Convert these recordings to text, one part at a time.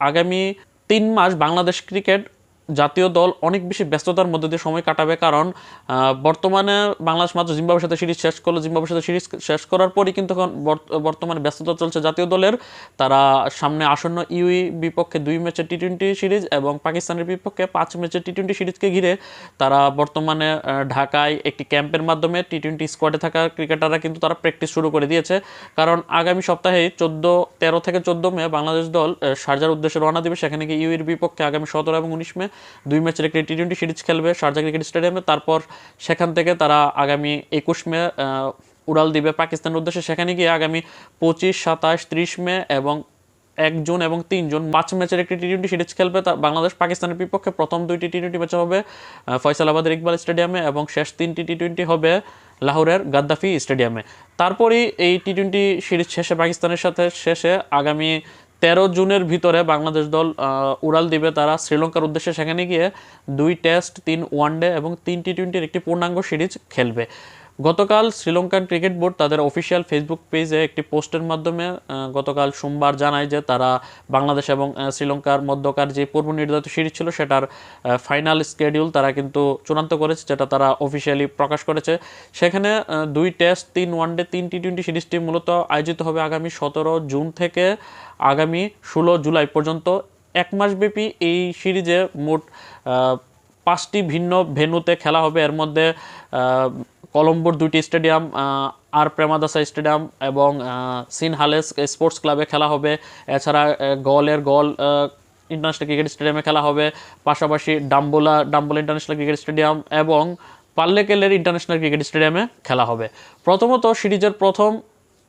আগামী তিন মাস বাংলাদেশ ক্রিকেট জাতীয় দল অনেক বেশি ব্যস্ততার মধ্যে দিয়ে সময় কাটাবে কারণ বর্তমানে বাংলাদেশ মাত্র জিম্বাবুয়ের সাথে সিরিজ শেষ করল। জিম্বাবুয়ের সাথে সিরিজ শেষ করার পরই কিন্তু এখন বর্ত- বর্তমানে ব্যস্ততা চলছে জাতীয় দলের। তারা সামনে আসন্ন ইউই বিপক্ষে দুই ম্যাচের টি টোয়েন্টি সিরিজ এবং পাকিস্তানের বিপক্ষে পাঁচ ম্যাচের টি টোয়েন্টি সিরিজকে ঘিরে তারা বর্তমানে ঢাকায় একটি ক্যাম্পের মাধ্যমে টি টোয়েন্টি স্কোয়াডে থাকা ক্রিকেটাররা কিন্তু তারা প্র্যাকটিস শুরু করে দিয়েছে। কারণ আগামী সপ্তাহে চোদ্দ তেরো থেকে চোদ্দ মে বাংলাদেশ দল আহ, শারজার উদ্দেশ্যে রওনা দিবে। সেখানে গিয়ে ইউএর বিপক্ষে আগামী সতেরো এবং উনিশ মে দুই ম্যাচের একটি টি টোয়েন্টি সিরিজ খেলবে শারজা ক্রিকেট স্টেডিয়ামে। তারপর সেখান থেকে তারা আগামী একুশ মে উড়াল দিবে পাকিস্তানের উদ্দেশ্যে। সেখানে গিয়ে আগামী পঁচিশ, সাতাশ, ত্রিশ মে এবং এক জুন এবং তিন জুন পাঁচ ম্যাচের একটি টি টোয়েন্টি সিরিজ খেলবে। তা বাংলাদেশ পাকিস্তানের বিপক্ষে প্রথম দুইটি টি টোয়েন্টি ম্যাচ হবে ফয়সালাবাদের ইকবাল স্টেডিয়ামে এবং শেষ তিনটি টি টোয়েন্টি হবে লাহোরের গাদ্দাফি স্টেডিয়ামে। তারপরই এই টি টোয়েন্টি সিরিজ শেষে পাকিস্তানের সাথে শেষে আগামী তেরো জুনের ভিতরে বাংলাদেশ দল উড়াল দিবে তারা শ্রীলঙ্কার উদ্দেশ্যে। সেখানে গিয়ে দুই টেস্ট তিন ওয়ানডে এবং তিন টি টোয়েন্টির একটি পূর্ণাঙ্গ সিরিজ খেলবে। গতকাল শ্রীলঙ্কান ক্রিকেট বোর্ড তাদের অফিসিয়াল ফেসবুক পেজে একটি পোস্টের মাধ্যমে গতকাল সোমবার জানায় যে তারা বাংলাদেশ এবং শ্রীলঙ্কার মধ্যকার যে পূর্ব নির্ধারিত সিরিজ ছিল সেটার ফাইনাল স্কেডিউল তারা কিন্তু চূড়ান্ত করেছে, যেটা তারা অফিসিয়ালি প্রকাশ করেছে। সেখানে দুই টেস্ট তিন ওয়ানডে তিন টি টোয়েন্টি সিরিজটি মূলত আয়োজিত হবে আগামী সতেরো জুন থেকে আগামী ষোলো জুলাই পর্যন্ত। এক মাসব্যাপী এই সিরিজে মোট পাঁচটি ভিন্ন ভেন্যুতে খেলা হবে। এর মধ্যে কলম্বোর দুইটি স্টেডিয়াম আর প্রেমাদাসা স্টেডিয়াম এবং সিনহালেস সিন হালেস স্পোর্টস ক্লাবে খেলা হবে। এছাড়া গলের গল ইন্টারন্যাশনাল ক্রিকেট স্টেডিয়ামে খেলা হবে। পাশাপাশি Dambulla Dambulla international cricket stadium এবং পাল্লেকেলের ইন্টারন্যাশনাল ক্রিকেট স্টেডিয়ামে খেলা হবে। প্রথমত সিরিজের প্রথম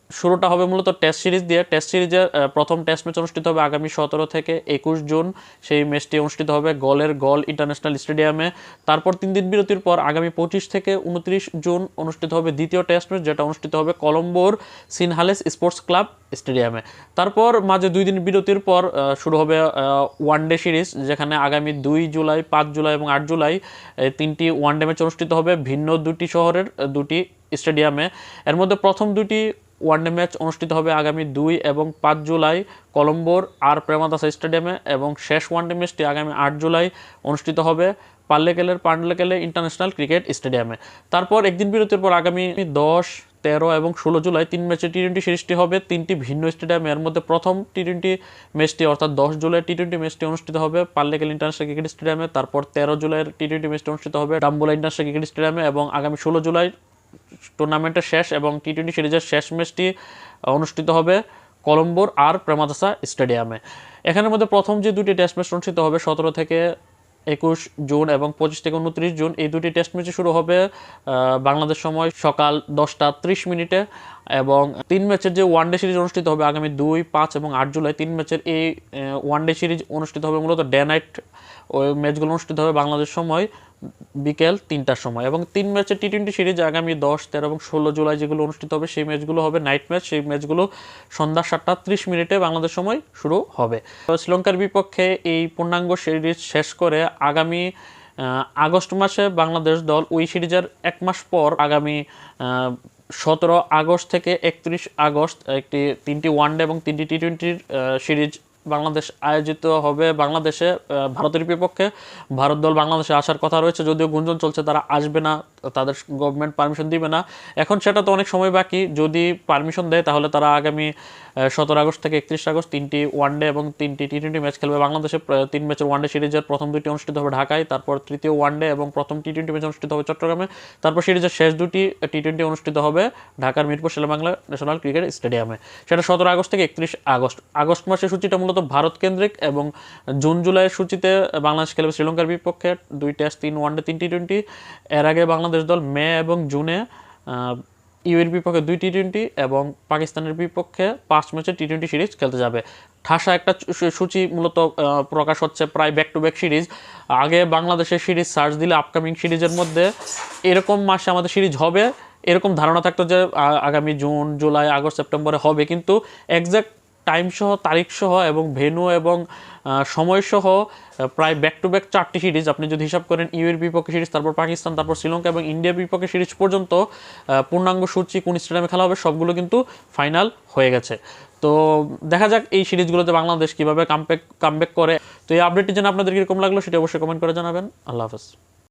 শুরুটা হবে মূলত টেস্ট সিরিজ দিয়ে। টেস্ট সিরিজের প্রথম টেস্ট ম্যাচ অনুষ্ঠিত হবে আগামী সতেরো থেকে একুশ জুন। সেই ম্যাচটি অনুষ্ঠিত হবে গলের গল ইন্টারন্যাশনাল স্টেডিয়ামে তারপর তিন দিন বিরতির পর আগামী পঁচিশ থেকে উনত্রিশ জুন অনুষ্ঠিত হবে দ্বিতীয় টেস্ট ম্যাচ যেটা অনুষ্ঠিত হবে কলম্বোর সিনহালেস স্পোর্টস ক্লাব স্টেডিয়ামে তারপর মাঝে দুই দিন বিরতির পর শুরু হবে ওয়ান ডে সিরিজ যেখানে আগামী দুই জুলাই, পাঁচ জুলাই এবং আট জুলাই তিনটি ওয়ান ডে ম্যাচ অনুষ্ঠিত হবে ভিন্ন দুটি শহরের দুটি স্টেডিয়ামে এর মধ্যে প্রথম দুটি ওয়ানডে ম্যাচ অনুষ্ঠিত হবে আগামী দুই এবং পাঁচ জুলাই কলম্বোর আর প্রেমাদাসা স্টেডিয়ামে এবং শেষ ওয়ানডে ম্যাচটি আগামী আট জুলাই অনুষ্ঠিত হবে পাল্লেকেলের পান্ডলেকেলে ইন্টারন্যাশনাল ক্রিকেট স্টেডিয়ামে। তারপর একদিন বিরতির পর আগামী দশ, তেরো এবং ষোলো জুলাই তিন ম্যাচের টি টোয়েন্টি সিরিজটি হবে। তিনটি ভিন্ন স্টেডিয়ামে এর মধ্যে প্রথম টি টোয়েন্টি ম্যাচটি অর্থাৎ দশ জুলাই টি টোয়েন্টি ম্যাচটি অনুষ্ঠিত হবে। পাল্লেকেল ইন্টারন্যাশনাল ক্রিকেট স্টেডিয়ামে, তারপর তেরো জুলাইয়ের টি টোয়েন্টি ম্যাচটি অনুষ্ঠিত হবে। ডাম্বোলা ইন্টারন্যাশনাল ক্রিকেট স্টেডিয়ামে এবং আগামী ষোলো জুলাই টুর্নামেন্টের শেষ এবং টি টোয়েন্টি সিরিজের শেষ ম্যাচটি অনুষ্ঠিত হবে কলম্বোর আর প্রেমাদাসা স্টেডিয়ামে। এখানের মধ্যে প্রথম যে দুটি টেস্ট ম্যাচ অনুষ্ঠিত হবে সতেরো থেকে একুশ জুন এবং পঁচিশ থেকে উনত্রিশ জুন। এই দুটি টেস্ট ম্যাচে শুরু হবে বাংলাদেশ সময় সকাল দশটা ত্রিশ মিনিটে। এবং তিন ম্যাচের যে ওয়ানডে সিরিজ অনুষ্ঠিত হবে আগামী দুই, পাঁচ এবং আট জুলাই, তিন ম্যাচের এই ওয়ানডে সিরিজ অনুষ্ঠিত হবে মূলত ডে নাইট ওই ম্যাচগুলো অনুষ্ঠিত হবে বাংলাদেশ সময় বিকেল তিনটার সময় এবং তিন ম্যাচের টি টোয়েন্টি সিরিজ আগামী দশ, তেরো এবং ষোলো জুলাই যেগুলো অনুষ্ঠিত হবে সেই ম্যাচগুলো হবে নাইট ম্যাচ সেই ম্যাচগুলো সন্ধ্যা সাতটা ত্রিশ মিনিটে বাংলাদেশ সময় শুরু হবে। শ্রীলঙ্কার বিপক্ষে এই পূর্ণাঙ্গ সিরিজ শেষ করে আগামী আগস্ট মাসে বাংলাদেশ দল ওই সিরিজের এক মাস পর আগামী সতেরো আগস্ট থেকে একত্রিশ আগস্ট একটি তিনটি ওয়ানডে এবং তিনটি টি টোয়েন্টির সিরিজ বাংলাদেশ আয়োজিত হবে বাংলাদেশে ভারতের বিপক্ষে। ভারত দল বাংলাদেশে আসার কথা রয়েছে, যদিও গুঞ্জন চলছে তারা আসবে না। তাদের গভর্নমেন্ট পারমিশন দিবে না। এখন সেটা তো অনেক সময় বাকি। যদি পারমিশন দেয়, তাহলে তারা আগামী সতেরো আগস্ট থেকে একত্রিশ আগস্ট তিনটি ওয়ানডে এবং তিনটি টি টোয়েন্টি ম্যাচ খেলবে বাংলাদেশে। তিন ম্যাচের ওয়ানডে সিরিজের প্রথম দুটি অনুষ্ঠিত হবে ঢাকায়, তারপর তৃতীয় ওয়ানডে এবং প্রথম টি টোয়েন্টি ম্যাচ অনুষ্ঠিত হবে চট্টগ্রামে। তারপর সিরিজের শেষ দুটি টি টোয়েন্টি অনুষ্ঠিত হবে ঢাকার মিরপুর শেলাবাংলা ন্যাশনাল ক্রিকেট স্টেডিয়ামে সেটা সতেরো আগস্ট থেকে একত্রিশ আগস্ট। আগস্ট মাসের সূচিটা মূলত ভারত কেন্দ্রিক এবং জুন জুলাইয়ের সূচিতে বাংলাদেশ খেলবে শ্রীলঙ্কার বিপক্ষে। দুই টেস্ট তিন ওয়ানডে তিন টি টোয়েন্টি এর আগে বাংলাদেশ দল মে এবং জুনে ইউএর বিপক্ষে দুই টি টোয়েন্টি এবং পাকিস্তানের বিপক্ষে পাঁচ ম্যাচের টি টোয়েন্টি সিরিজ খেলতে যাবে। ঠাসা একটা সূচি মূলত প্রকাশ হচ্ছে প্রায় ব্যাক টু ব্যাক সিরিজ। আগে বাংলাদেশের সিরিজ সার্চ দিলে আপকামিং সিরিজের মধ্যে এরকম মাসে আমাদের সিরিজ হবে। এরকম ধারণা থাকতো যে আগামী জুন, জুলাই, আগস্ট, সেপ্টেম্বরে হবে। কিন্তু একজ্যাক্ট টাইম সহ তারিখ সহ এবং ভেন্যু এবং সময় সহ প্রায় ব্যাক টু ব্যাক চারটি সিরিজ আপনি যদি হিসাব করেন ইউএর বিপক্ষে সিরিজ, তারপর পাকিস্তান, তারপর শ্রীলঙ্কা এবং ইন্ডিয়ার বিপক্ষে সিরিজ পর্যন্ত পূর্ণাঙ্গ সূচি কোন স্টেডিয়ামে খেলা হবে সবগুলো কিন্তু ফাইনাল হয়ে গেছে। তো দেখা যাক এই সিরিজগুলোতে বাংলাদেশ কীভাবে কামব্যাক কামব্যাক করে। তো এই আপডেটটি যেন আপনাদের কীরকম লাগল সেটা অবশ্যই কমেন্ট করে জানাবেন। আল্লাহ হাফেজ।